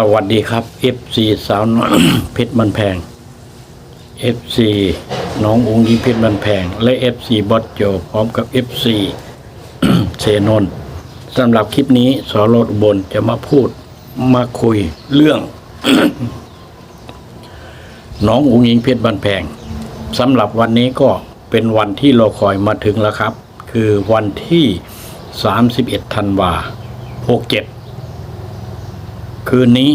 สวัสดีครับ FC สาวน้อยเพชรมันแพง FC น้ององค์ยิงเพชรมันแพง และ FC บอสโจพร้อมกับ FC เชนนสำหรับคลิปนี้สอรถบนจะมาพูดมาคุยเรื่อง น้ององค์ยิงเพชรบันแพงสำหรับวันนี้ก็เป็นวันที่รอคอยมาถึงแล้วครับ คือวันที่ 31ธันวา67 คืนนี้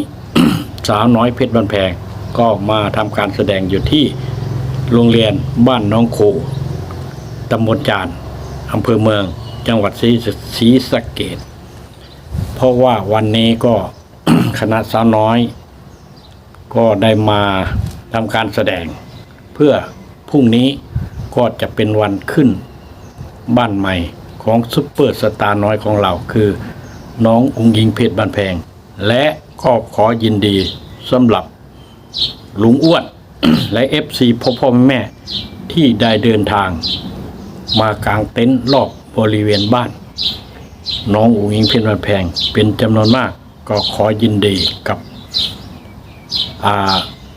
สาวน้อยเพชรบันแพงก็มาทำการแสดงอยู่ที่โรงเรียนบ้านน้องโคตำบลจานอำเภอเมือง จังหวัดศรีศรีสะเกดเพราะว่าวันนี้ก็คณะสาวน้อย ก็ได้มาทำการแสดง เพื่อพรุ่งนี้ก็จะเป็นวันขึ้น บ้านใหม่ของซุปเปอร์สตาร์น้อยของเราคือ น้ององยิงเพชรบันแพง และก็ขอยินดีสำหรับลุงอ้วน และเอฟซีพ่อพ่อแม่ที่ได้เดินทาง มากางเต็นท์รอบบริเวณบ้าน น้องอุ๋งอิงเพชรบันแพงเป็นจำนวนมากก็ขอยินดีกับ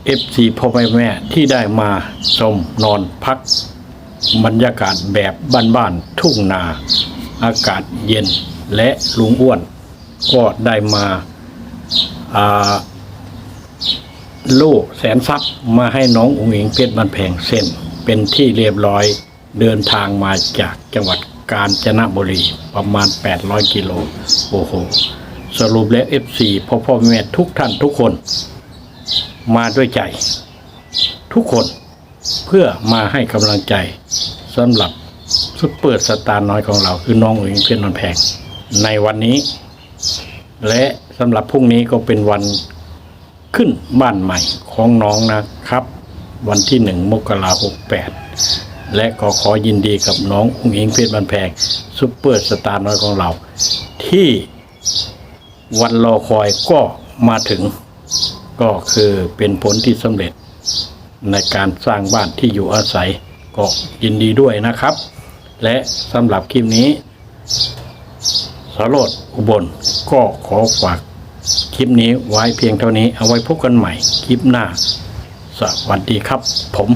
เอฟซีพ่อแม่แม่ที่ได้มาชมนอนพัก บรรยากาศแบบบ้านๆทุ่งนา อากาศเย็นและลุงอ้วน ก็ได้มา อ่าโล่แสนทรัพย์มาให้น้องอุ๋งอิงเพชรบันแพงเซ็นเป็นที่เรียบร้อยเดินทางมาจากจังหวัดกาญจนบุรีประมาณ 800 กิโลโอ้โห สรุปแล้ว FC พ่อพ่อแม่ทุกท่านทุกคน มาด้วยใจ ทุกคนเพื่อมาให้กำลังใจสำหรับซุปเปอร์สตาร์น้อยของเราคือน้องอุ๋งอิงเพชรบันแพง ในวันนี้ และสำหรับพรุ่งนี้ก็เป็นวันขึ้นบ้านใหม่ของน้องนะครับ วันที่หนึ่งมกราหกแปดและก็ขอยินดีกับน้องอุ้งอิงเพชรบันแพงซุปเปอร์สตาร์น้อยของเรา ที่วันรอคอยก็มาถึง ก็คือเป็นผลที่สำเร็จในการสร้างบ้านที่อยู่อาศัย ก็ยินดีด้วยนะครับ และสำหรับคลิปนี้ สารดอุบล ก็ขอฝากคลิปนี้ไว้เพียงเท่านี้เอาไว้พบกันใหม่คลิปหน้า สวัสดีครับผม